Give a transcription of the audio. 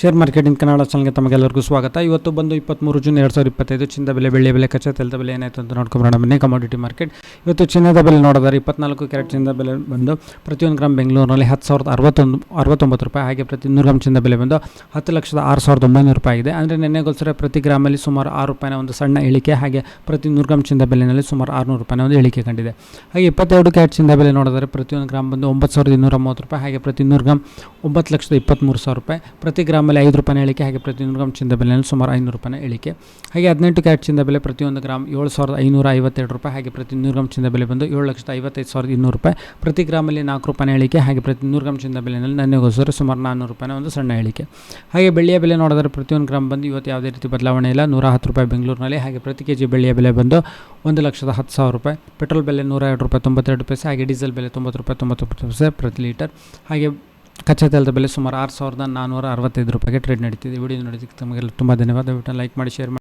Share marketing Kannada ಚಾನಲ್ಗೆ ತಮಗೆಲ್ಲರಿಗೂ ಸ್ವಾಗತ. ಇವತ್ತು ಬಂದು ಇಪ್ಪತ್ತ್ಮೂರು ಜೂನ್ ಎರಡು ಸಾವಿರದ ಇಪ್ಪತ್ತೈದು, ಚಿನ್ನದ ಬೆಲೆ ಬೆಳ್ಳಿ ಬೆಲೆ, ಕಚ್ಚಾ ತೆಲದ ಬೆಲೆ ಏನಾಯಿತು ಅಂತ ನೋಡ್ಕೊಂಬರೋಣ ಬನ್ನಿ ಕಮಾಡಿಟಿ ಮಾರ್ಕೆಟ್ ಇವತ್ತು ಚಿನ್ನದ ಬೆಲೆ ನೋಡಿದರೆ ಇಪ್ಪತ್ನಾಲ್ಕು ಕ್ಯಾರೆಟ್ ಚಿನ್ನದ ಬೆಲೆ ಬಂದು ಪ್ರತಿಯೊಂದು ಗ್ರಾಮ್ ಬೆಂಗಳೂರಿನಲ್ಲಿ ಹತ್ತು ಸಾವಿರದ ಅರವತ್ತೊಂದು, ಅರವತ್ತೊಂಬತ್ತು ರೂಪಾಯಿ. ಹಾಗೆ ಪ್ರತಿ ನೂರು ಗ್ರಾಮ್ ಚಿನ್ನದ ಬೆಲೆ ಬಂದು ಹತ್ತು ಲಕ್ಷದ ಆರು ಸಾವಿರದ ಒಂಬೈನೂರು ರೂಪಾಯಿ ಇದೆ ಅಂದರೆ ನೆನ್ನೆಗೋಸ್ಕರ ಪ್ರತಿ ಗ್ರಾಮಲ್ಲಿ ಸುಮಾರು ಆರು ರೂಪಾಯಿನ ಒಂದು ಸಣ್ಣ ಇಳಿಕೆ, ಹಾಗೆ ಪ್ರತಿ ನೂರು ಗ್ರಾಮ್ ಚಿನ್ನದ ಬೆಲೆಯಲ್ಲಿ ಸುಮಾರು ಆರುನೂರು ರೂಪಾಯಿನ ಒಂದು ಇಳಿಕೆ ಕಂಡಿದೆ. ಹಾಗೆ ಇಪ್ಪತ್ತೆರಡು ಕ್ಯಾರೆಟ್ ಚಿನ್ನದ ಬೆಲೆ ನೋಡಿದರೆ ಪ್ರತಿಯೊಂದು ಗ್ರಾಮ್ ಬಂದು ಒಂಬತ್ತು ಸಾವಿರದ ಇನ್ನೂರ ಮೂವತ್ತು ರೂಪಾಯಿ. ಹಾಗೆ ಪ್ರತಿ ನೂರು ಗ್ರಾಮ್ ಒಂಬತ್ತು ಲಕ್ಷದ ಇಪ್ಪತ್ತ್ಮೂರು ಸಾವಿರ ರೂಪಾಯಿ. ಪ್ರತಿ ಗ್ರಾಮಲ್ಲಿ ಐದು ರೂಪಾಯಿ ಇಳಿಕೆ ಹಾಗೆ ಪ್ರತಿ ನೂರು ಗ್ರಾಮ್ ಚಿಂದ ಬೆಲೆಯಲ್ಲಿ ಸುಮಾರು ಐನೂರು ರೂಪಾಯಿ ಇಳಿಕೆ ಹಾಗೆ ಹದಿನೆಂಟು ಕ್ಯಾಟ್ ಚಿಂದ ಬೆಲೆ ಪ್ರತಿಯೊಂದು ಗ್ರಾಮ್ ಏಳು ಸಾವಿರದ ಐನೂರ ಐವತ್ತೆರಡು ರೂಪಾಯಿ, ಹಾಗೆ ಪ್ರತಿ ನೂರು ಗ್ರಾಮ್ ಚಿಂದ ಬೆಲೆ ಬಂದು ಏಳು ಲಕ್ಷದ ಐವತ್ತೈದು ಸಾವಿರದ ಇನ್ನೂರು ರೂಪಾಯಿ. ಪ್ರತಿ ಗ್ರಾಮಲ್ಲಿ ನಾಲ್ಕು ರೂಪಾಯಿ ಇಳಿಕೆ ಹಾಗೆ ಪ್ರತಿ ನೂರು ಗ್ರಾಮ್ ಚಿನ್ನದ ಬೆಲೆಯಲ್ಲಿ ನನಗೋಸ್ಕರ ಸುಮಾರು ನಾನ್ನೂರು ರೂಪಾಯಿ ಒಂದು ಸಣ್ಣ ಇಳಿಕೆ ಹಾಗೆ ಬೆಳ್ಳಿಯ ಬೆಲೆ ನೋಡಿದರೆ ಪ್ರತಿಯೊಂದು ಗ್ರಾಮ್ ಬಂದು ಇವತ್ತು ಯಾವುದೇ ರೀತಿ ಬದಲಾವಣೆ ಇಲ್ಲ. ನೂರ ಹತ್ತು ರೂಪಾಯಿ ಬೆಂಗಳೂರಿನಲ್ಲಿ, ಹಾಗೆ ಪ್ರತಿ ಕೆ ಜಿ ಬೆಳ್ಳಿಯ ಬೆಲೆ ಬಂದು ಒಂದು ಲಕ್ಷದ ಹತ್ತು ಸಾವಿರ ರೂಪಾಯಿ. ಪೆಟ್ರೋಲ್ ಬೆಲೆ ನೂರ ಎರಡು ರೂಪಾಯಿ ತೊಂಬತ್ತೆರಡು ಪೈಸೆ, ಹಾಗೆ ಡೀಸೆಲ್ ಬೆಲೆ ತೊಂಬತ್ತು ರೂಪಾಯಿ ತೊಂಬತ್ತೊಂಬತ್ತು ಪೈಸೆ ಪ್ರತಿ ಲೀಟರ್. ಹಾಗೆ ಕಚ್ಚಾ ತೈಲದ ಬೆಲೆ ಸುಮಾರು ಆರು ಸಾವಿರದ ನಾನ್ನೂರ ಅರವತ್ತೈದು ರೂಪಾಯಿಗೆ ಟ್ರೇಡ್ ನಡೀತಿದೆ. ವಿಡಿಯೋ ನೋಡಿದ್ದಕ್ಕೆ ತಮಗೆಲ್ಲ ತುಂಬ ಧನ್ಯವಾದ. ದಯವಿಟ್ಟು ಲೈಕ್ ಮಾಡಿ ಶೇರ್ ಮಾಡಿ.